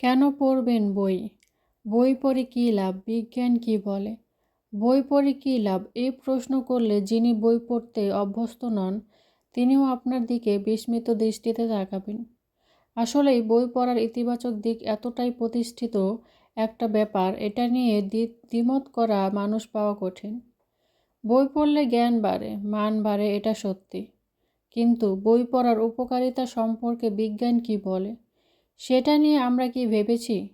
কেন পড়বেন বই? বই পড়ে কী লাভ? বিজ্ঞান কী বলে? বই পড়ে কী লাভ? এই প্রশ্ন করলে যিনি বই পড়তে অভ্যস্ত নন, তিনিও আপনার দিকে বিস্মিত দৃষ্টিতে তাকাবেন। আসলেই বই পড়ার ইতিবাচক দিক এতটাই প্রতিষ্ঠিত একটা ব্যাপার, এটা নিয়ে দ্বিমত করা মানুষ পাওয়া কঠিন। বই পড়লে জ্ঞান বাড়ে, মান বাড়ে, এটা সত্যি। কিন্তু বই পড়ার উপকারিতা সম্পর্কে বিজ্ঞান কি বলে? সেটা নিয়ে আমরা কি ভেবেছি?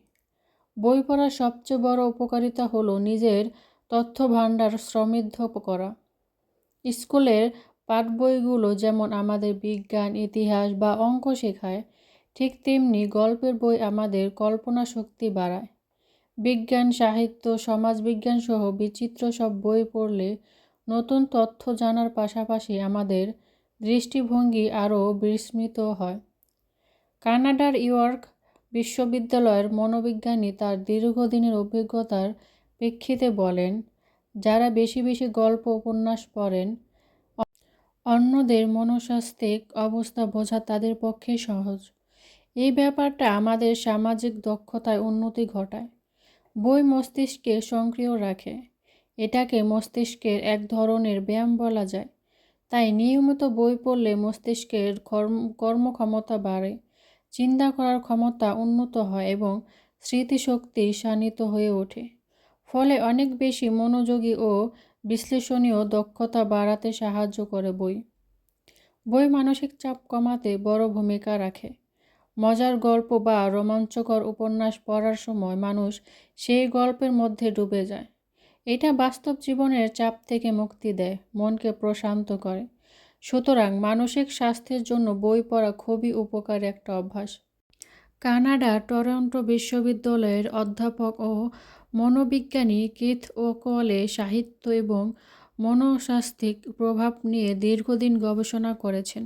বই পড়ার সবচেয়ে বড় উপকারিতা হলো নিজের তথ্য ভাণ্ডার সমৃদ্ধ করা। স্কুলের পাঠ বইগুলো যেমন আমাদের বিজ্ঞান, ইতিহাস বা অঙ্ক শেখায়, ঠিক তেমনি গল্পের বই আমাদের কল্পনা শক্তি বাড়ায়। বিজ্ঞান, সাহিত্য, সমাজবিজ্ঞান সহ বিচিত্র সব বই পড়লে নতুন তথ্য জানার পাশাপাশি আমাদের দৃষ্টিভঙ্গি আরও বিস্মৃত হয়। কানাডার ইয়র্ক বিশ্ববিদ্যালয়ের মনোবিজ্ঞানী তার দীর্ঘদিনের অভিজ্ঞতার প্রেক্ষিতে বলেন, যারা বেশি বেশি গল্প, উপন্যাস পড়েন, অন্যদের মনস্বাস্থ্যিক অবস্থা বোঝা তাদের পক্ষে সহজ। এই ব্যাপারটা আমাদের সামাজিক দক্ষতায় উন্নতি ঘটায়। বই মস্তিষ্কে সক্রিয় রাখে। এটাকে মস্তিষ্কের এক ধরনের ব্যায়াম বলা যায়। তাই নিয়মিত বই পড়লে মস্তিষ্কের কর্মক্ষমতা বাড়ে। চিন্তা করার ক্ষমতা উন্নত হয় এবং স্মৃতিশক্তি শানিত হয়ে ওঠে। ফলে অনেক বেশি মনোযোগী ও বিশ্লেষণীয় দক্ষতা বাড়াতে সাহায্য করে বই। বই মানসিক চাপ কমাতে বড় ভূমিকা রাখে। মজার গল্প বা রোমাঞ্চকর উপন্যাস পড়ার সময় মানুষ সেই গল্পের মধ্যে ডুবে যায়। এটা বাস্তব জীবনের চাপ থেকে মুক্তি দেয়, মনকে প্রশান্ত করে। সুতরাং মানসিক স্বাস্থ্যের জন্য বই পড়া খুবই উপকার একটা অভ্যাস। কানাডা টরন্টো বিশ্ববিদ্যালয়ের অধ্যাপক ও মনোবিজ্ঞানী কিথ ও কলে সাহিত্য এবং মনস্বাস্থ্যিক প্রভাব নিয়ে দীর্ঘদিন গবেষণা করেছেন।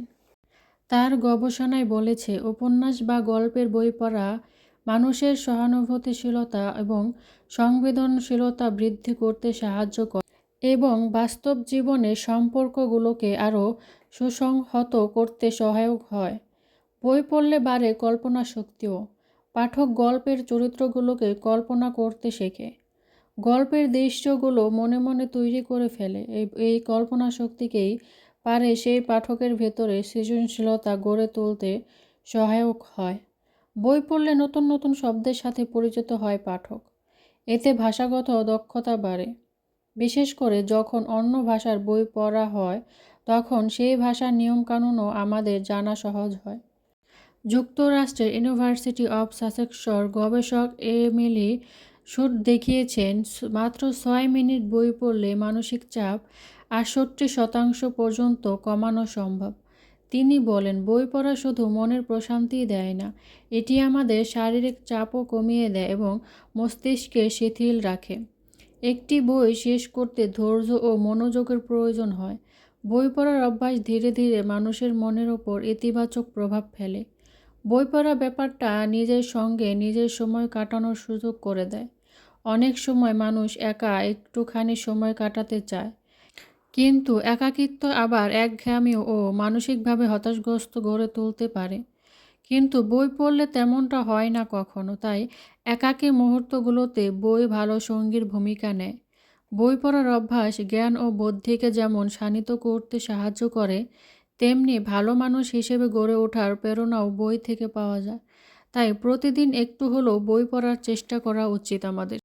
তার গবেষণায় বলেছে, উপন্যাস বা গল্পের বই পড়া মানুষের সহানুভূতিশীলতা এবং সংবেদনশীলতা বৃদ্ধি করতে সাহায্য করে। এবং বাস্তব জীবনে সম্পর্কগুলোকে আরও সুসংহত করতে সহায়ক হয়। বই পড়লে বাড়ে কল্পনা শক্তিও। পাঠক গল্পের চরিত্রগুলোকে কল্পনা করতে শেখে। গল্পের দৃশ্যগুলো মনে মনে তৈরি করে ফেলে। এই কল্পনা শক্তিকেই পারে সেই পাঠকের ভেতরে সৃজনশীলতা গড়ে তুলতে সহায়ক হয়। বই পড়লে নতুন নতুন শব্দের সাথে পরিচিত হয় পাঠক। এতে ভাষাগত দক্ষতা বাড়ে। বিশেষ করে যখন অন্য ভাষার বই পড়া হয়, তখন সেই ভাষার নিয়মকানুনও আমাদের জানা সহজ হয়। যুক্তরাষ্ট্রের ইউনিভার্সিটি অব সাসেক্সর গবেষক এমিলি শুট দেখিয়েছেন, মাত্র ছয় মিনিট বই পড়লে মানসিক চাপ আটষট্টি শতাংশ পর্যন্ত কমানো সম্ভব। তিনি বলেন, বই পড়া শুধু মনের প্রশান্তি দেয় না, এটি আমাদের শারীরিক চাপও কমিয়ে দেয় এবং মস্তিষ্কে শিথিল রাখে। একটি বই শেষ করতে ধৈর্য ও মনোযোগের প্রয়োজন হয়। বই পড়ার অভ্যাস ধীরে ধীরে মানুষের মনের ওপর ইতিবাচক প্রভাব ফেলে। বই পড়া ব্যাপারটা নিজের সঙ্গে নিজের সময় কাটানোর সুযোগ করে দেয়। অনেক সময় মানুষ একা একটুখানি সময় কাটাতে চায়। কিন্তু একাকিত্ব আবার একঘেয়ামি ও মানসিকভাবে হতাশগ্রস্ত গড়ে তুলতে পারে। কিন্তু বই পড়লে তেমনটা হয় না কখনো। তাই একাকী মুহূর্তগুলোতে বই ভালো সঙ্গীর ভূমিকা নেয়। বই পড়ার অভ্যাস জ্ঞান ও বুদ্ধিকে যেমন শানিত করতে সাহায্য করে, তেমনি ভালো মানুষ হিসেবে গড়ে ওঠার প্রেরণাও বই থেকে পাওয়া যায়। তাই প্রতিদিন একটু হলেও বই পড়ার চেষ্টা করা উচিত আমাদের।